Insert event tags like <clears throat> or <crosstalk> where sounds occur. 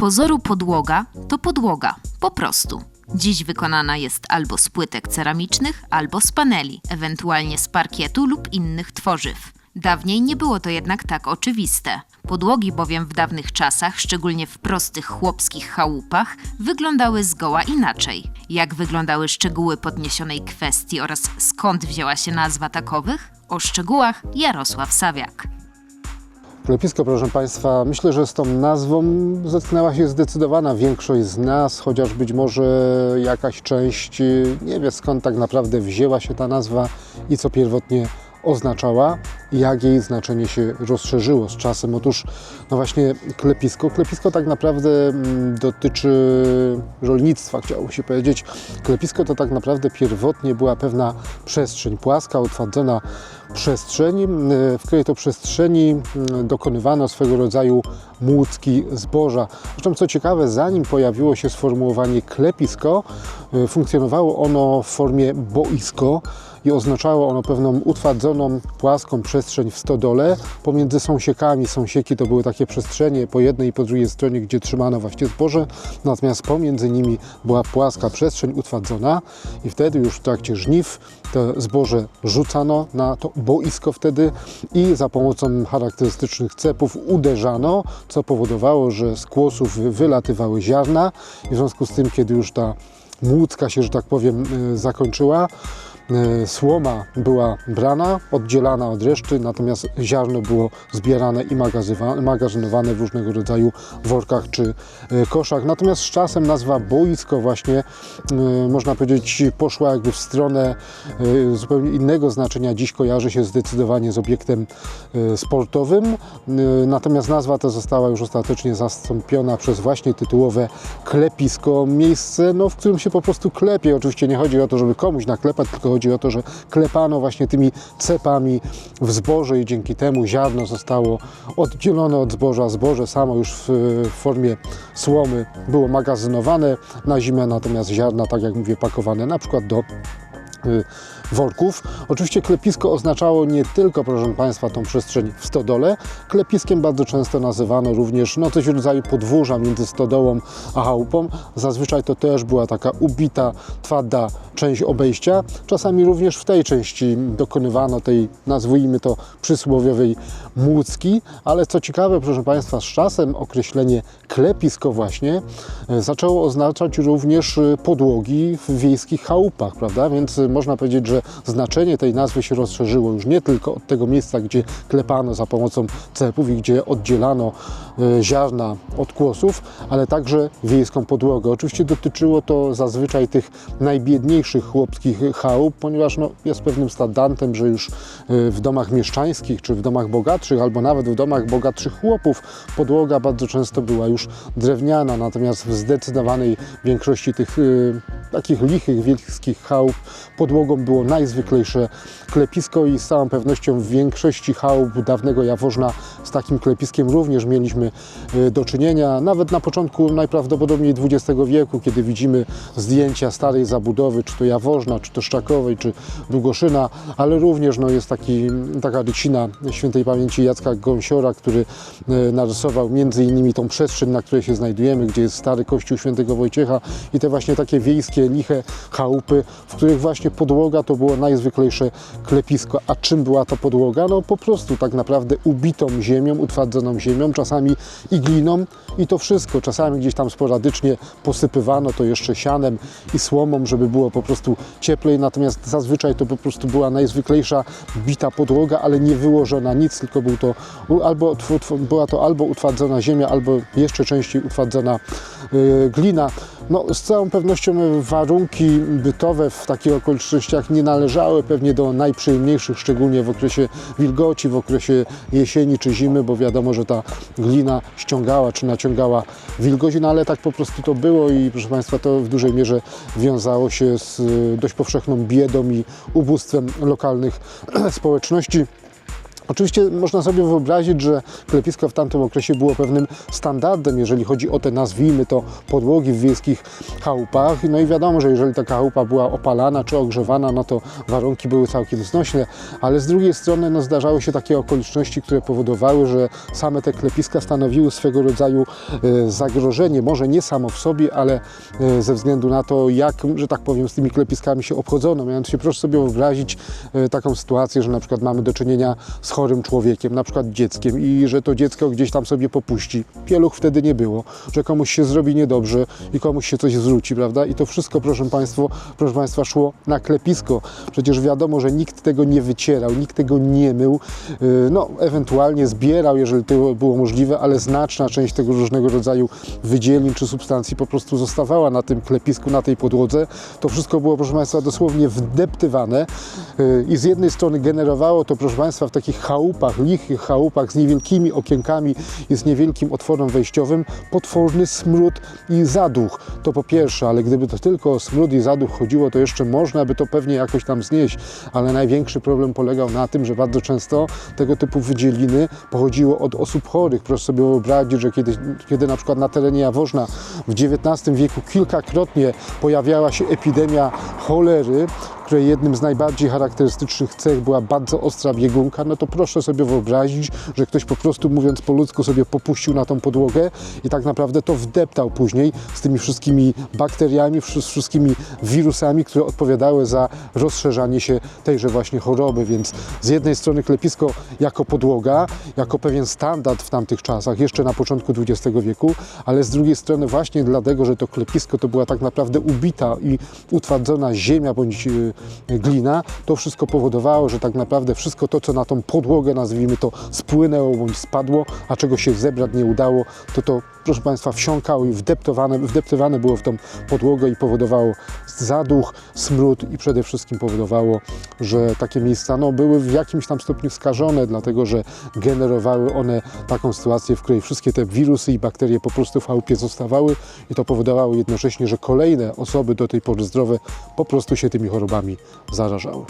pozoru podłoga to podłoga, po prostu. Dziś wykonana jest albo z płytek ceramicznych, albo z paneli, ewentualnie z parkietu lub innych tworzyw. Dawniej nie było to jednak tak oczywiste. Podłogi bowiem w dawnych czasach, szczególnie w prostych chłopskich chałupach, wyglądały zgoła inaczej. Jak wyglądały szczegóły podniesionej kwestii oraz skąd wzięła się nazwa takowych? O szczegółach Jarosław Sawiak. Klepisko, proszę Państwa, myślę, że z tą nazwą zetknęła się zdecydowana większość z nas, chociaż być może jakaś część y, nie wie skąd tak naprawdę wzięła się ta nazwa i co pierwotnie oznaczała jak jej znaczenie się rozszerzyło z czasem. Otóż, no właśnie, klepisko. Klepisko tak naprawdę mm, dotyczy rolnictwa, chciałoby się powiedzieć. Klepisko to tak naprawdę pierwotnie była pewna przestrzeń płaska, utwardzona przestrzeń, mm, w której to przestrzeni mm, dokonywano swego rodzaju młódzki zboża. Zresztą co ciekawe, zanim pojawiło się sformułowanie klepisko, y, funkcjonowało ono w formie boisko i oznaczało ono pewną utwardzoną, płaską przestrzeń w stodole pomiędzy sąsiekami. Sąsieki to były takie przestrzenie po jednej i po drugiej stronie, gdzie trzymano właśnie zboże, natomiast pomiędzy nimi była płaska przestrzeń utwardzona i wtedy już w trakcie żniw to zboże rzucano na to boisko wtedy i za pomocą charakterystycznych cepów uderzano, co powodowało, że z kłosów wylatywały ziarna i w związku z tym, kiedy już ta młódzka się, że tak powiem, e, zakończyła, Słoma była brana, oddzielana od reszty, natomiast ziarno było zbierane i magazynowane w różnego rodzaju workach czy e, koszach. Natomiast z czasem nazwa boisko właśnie, e, można powiedzieć, poszła jakby w stronę e, zupełnie innego znaczenia. Dziś kojarzy się zdecydowanie z obiektem e, sportowym, e, natomiast nazwa ta została już ostatecznie zastąpiona przez właśnie tytułowe klepisko, miejsce, no, w którym się po prostu klepie. Oczywiście nie chodzi o to, żeby komuś naklepać, tylko chodzi o to, że klepano właśnie tymi cepami w zboże i dzięki temu ziarno zostało oddzielone od zboża. Zboże samo już w, w formie słomy było magazynowane na zimę, natomiast ziarna, tak jak mówię, pakowane na przykład do y, worków. Oczywiście klepisko oznaczało nie tylko, proszę Państwa, tą przestrzeń w stodole. Klepiskiem bardzo często nazywano również no, coś w rodzaju podwórza między stodołą a chałupą. Zazwyczaj to też była taka ubita, twarda część obejścia. Czasami również w tej części dokonywano tej, nazwijmy to, przysłowiowej młódzki, ale co ciekawe, proszę Państwa, z czasem określenie klepisko właśnie e, zaczęło oznaczać również e, podłogi w wiejskich chałupach, prawda? Więc e, można powiedzieć, że znaczenie tej nazwy się rozszerzyło już nie tylko od tego miejsca, gdzie klepano za pomocą cepów i gdzie oddzielano e, ziarna od kłosów, ale także wiejską podłogę. Oczywiście dotyczyło to zazwyczaj tych najbiedniejszych chłopskich chałup, ponieważ no, jest pewnym standardem, że już e, w domach mieszczańskich czy w domach bogatszych, albo nawet w domach bogatszych chłopów podłoga bardzo często była już drewniana, natomiast w zdecydowanej większości tych e, takich lichych wiejskich chałup podłogą było najzwyklejsze klepisko i z całą pewnością w większości chałup dawnego Jaworzna z takim klepiskiem również mieliśmy e, do czynienia. Nawet na początku najprawdopodobniej XX wieku, kiedy widzimy zdjęcia starej zabudowy, czy to Jaworzna, czy to Szczakowej, czy Długoszyna, ale również no, jest taki, taka rycina świętej pamięci Jacka Gąsiora, który e, narysował między innymi tą przestrzeń, na której się znajdujemy, gdzie jest stary kościół świętego Wojciecha i te właśnie takie wiejskie, liche chałupy, w których właśnie podłoga to było najzwyklejsze klepisko. A czym była ta podłoga? No po prostu tak naprawdę ubitą ziemią, utwardzoną ziemią, czasami i gliną i to wszystko. Czasami gdzieś tam sporadycznie posypywano to jeszcze sianem i słomą, żeby było po prostu cieplej, natomiast zazwyczaj to po prostu była najzwyklejsza bita podłoga, ale nie wyłożona nic, tylko był to albo, była to albo utwardzona ziemia, albo jeszcze częściej utwardzona y, glina. No, z całą pewnością warunki bytowe w takich okolicznościach nie należały pewnie do najprzyjemniejszych, szczególnie w okresie wilgoci, w okresie jesieni czy zimy, bo wiadomo, że ta glina ściągała czy naciągała wilgoć, no ale tak po prostu to było i proszę Państwa, to w dużej mierze wiązało się z dość powszechną biedą i ubóstwem lokalnych <clears throat> społeczności. Oczywiście można sobie wyobrazić, że klepisko w tamtym okresie było pewnym standardem, jeżeli chodzi o te, nazwijmy to, podłogi w wiejskich chałupach. No i wiadomo, że jeżeli taka chałupa była opalana czy ogrzewana, no to warunki były całkiem znośne, ale z drugiej strony no, zdarzały się takie okoliczności, które powodowały, że same te klepiska stanowiły swego rodzaju e, zagrożenie, może nie samo w sobie, ale e, ze względu na to, jak, że tak powiem, z tymi klepiskami się obchodzono. Mianowicie proszę sobie wyobrazić e, taką sytuację, że na przykład mamy do czynienia z chorym człowiekiem, na przykład dzieckiem i że to dziecko gdzieś tam sobie popuści. Pieluch wtedy nie było, że komuś się zrobi niedobrze i komuś się coś zwróci, prawda? I to wszystko, proszę, państwo, proszę Państwa, szło na klepisko. Przecież wiadomo, że nikt tego nie wycierał, nikt tego nie mył, yy, no ewentualnie zbierał, jeżeli to było możliwe, ale znaczna część tego różnego rodzaju wydzielin czy substancji po prostu zostawała na tym klepisku, na tej podłodze. To wszystko było, proszę Państwa, dosłownie wdeptywane yy, i z jednej strony generowało to, proszę Państwa, w takich chałupach, lichych chałupach z niewielkimi okienkami i z niewielkim otworem wejściowym potworny smród i zaduch. To po pierwsze, ale gdyby to tylko o smród i zaduch chodziło, to jeszcze można by to pewnie jakoś tam znieść, ale największy problem polegał na tym, że bardzo często tego typu wydzieliny pochodziło od osób chorych. Proszę sobie wyobrazić, że kiedy, kiedy na przykład na terenie Jaworzna w XIX wieku kilkakrotnie pojawiała się epidemia cholery, której jednym z najbardziej charakterystycznych cech była bardzo ostra biegunka, no to proszę sobie wyobrazić, że ktoś po prostu, mówiąc po ludzku, sobie popuścił na tą podłogę i tak naprawdę to wdeptał później z tymi wszystkimi bakteriami, z wszystkimi wirusami, które odpowiadały za rozszerzanie się tejże właśnie choroby. Więc z jednej strony klepisko jako podłoga, jako pewien standard w tamtych czasach, jeszcze na początku XX wieku, ale z drugiej strony właśnie dlatego, że to klepisko to była tak naprawdę ubita i utwardzona ziemia bądź y, glina, to wszystko powodowało, że tak naprawdę wszystko to, co na tą podłogę, nazwijmy to, spłynęło bądź spadło, a czego się zebrać nie udało, to to, proszę Państwa, wsiąkało i wdeptowane, wdeptywane było w tą podłogę i powodowało zaduch, smród i przede wszystkim powodowało, że takie miejsca no, były w jakimś tam stopniu skażone, dlatego że generowały one taką sytuację, w której wszystkie te wirusy i bakterie po prostu w chałupie zostawały i to powodowało jednocześnie, że kolejne osoby do tej pory zdrowe po prostu się tymi zarażały.